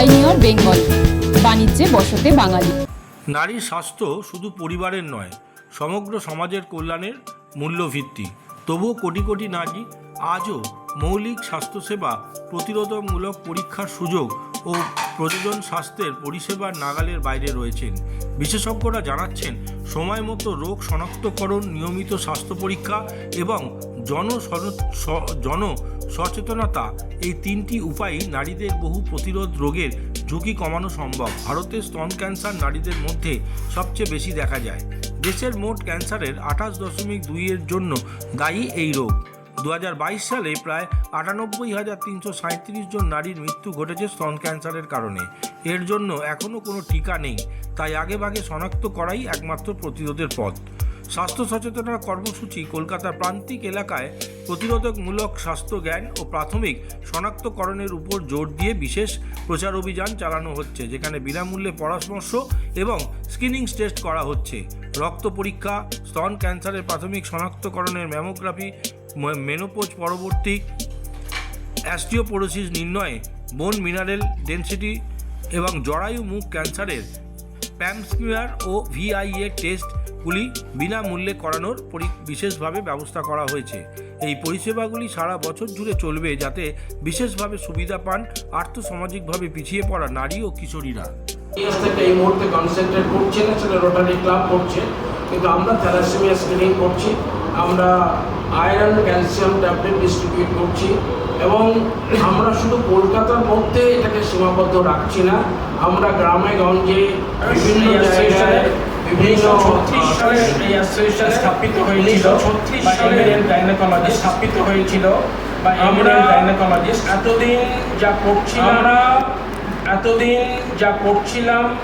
Pioneer Bengal বাণিজ্যে বসতে বাঙালি। নারীর স্বাস্থ্য শুধু পরিবারের নয়, সমগ্র সমাজের কল্যাণের মূল্যভিত্তি। তবুও কোটি কোটি নারী আজও মৌলিক স্বাস্থ্যসেবা প্রতিরোধমূলক পরীক্ষার সুযোগ ও প্রযোজন স্বাস্থ্যের পরিষেবার নাগালের বাইরে রয়েছেন। বিশেষজ্ঞরা জানাচ্ছেন সময় মতো রোগ শনাক্তকরণ, নিয়মিত স্বাস্থ্য পরীক্ষা এবং জন জন সচেতনতা এই তিনটি উপায়ই নারীদের বহু প্রতিরোধ রোগের ঝুঁকি কমানো সম্ভব। ভারতে স্তন ক্যান্সার নারীদের মধ্যে সবচেয়ে বেশি দেখা যায়। দেশের মোট ক্যান্সারের আঠাশ দশমিক দুইয়ের জন্য দায়ী এই রোগ। দু হাজার বাইশ সালে প্রায় আটানব্বই হাজার তিনশো সাঁত্রিশ জন নারীর মৃত্যু ঘটেছে স্তন ক্যান্সারের কারণে। এর জন্য এখনও কোনো টিকা নেই, তাই আগেভাগে শনাক্ত করাই একমাত্র প্রতিরোধের পথ। স্বাস্থ্য সচেতনতা কর্মসূচি কলকাতার প্রান্তিক এলাকায় প্রতিরোধকমূলক স্বাস্থ্য জ্ঞান ও প্রাথমিক শনাক্তকরণের উপর জোর দিয়ে বিশেষ প্রচার অভিযান চালানো হচ্ছে, যেখানে বিনামূল্যে পরামর্শ এবং স্ক্রিনিং টেস্ট করা হচ্ছে। রক্ত পরীক্ষা, স্তন ক্যান্সারের প্রাথমিক শনাক্তকরণের ম্যামোগ্রাফি মেনোপোজ পরবর্তী অ্যাস্টিওপোরোসিস নির্ণয়ে বোন মিনারেল ডেনসিটি এবং জরায়ু মুখ ক্যান্সারের প্যামস্মিয়ার ও ভিআইএ টেস্টগুলি বিনামূল্যে করানোর বিশেষভাবে ব্যবস্থা করা হয়েছে। এই পরিষেবাগুলি সারা বছর জুড়ে চলবে যাতে বিশেষভাবে সুবিধা পান আর্থসামাজিকভাবে পিছিয়ে পড়া নারী ও কিশোরীরা। এই মুহূর্তে কনসেন্ট্রেট করছে না সেটা রোটারি ক্লাব করছে। কিন্তু আমরা থ্যালাসেমিয়া স্ক্রিনিং করছি। আমরা আয়রন ক্যালসিয়াম ট্যাবলেট ডিস্ট্রিবিউট করছি এবং আমরা শুধু কলকাতার মধ্যে এটাকে সীমাবদ্ধ রাখছি না আমরা গ্রামে গঞ্জে বিভিন্ন জায়গায় বিভিন্ন স্থাপিত হয়েছিল। স্থাপিত হয়েছিল। বা আমরা গাইনোকোলজিস্ট এতদিন যা করছিলাম আমরা এতদিন যা করছিলাম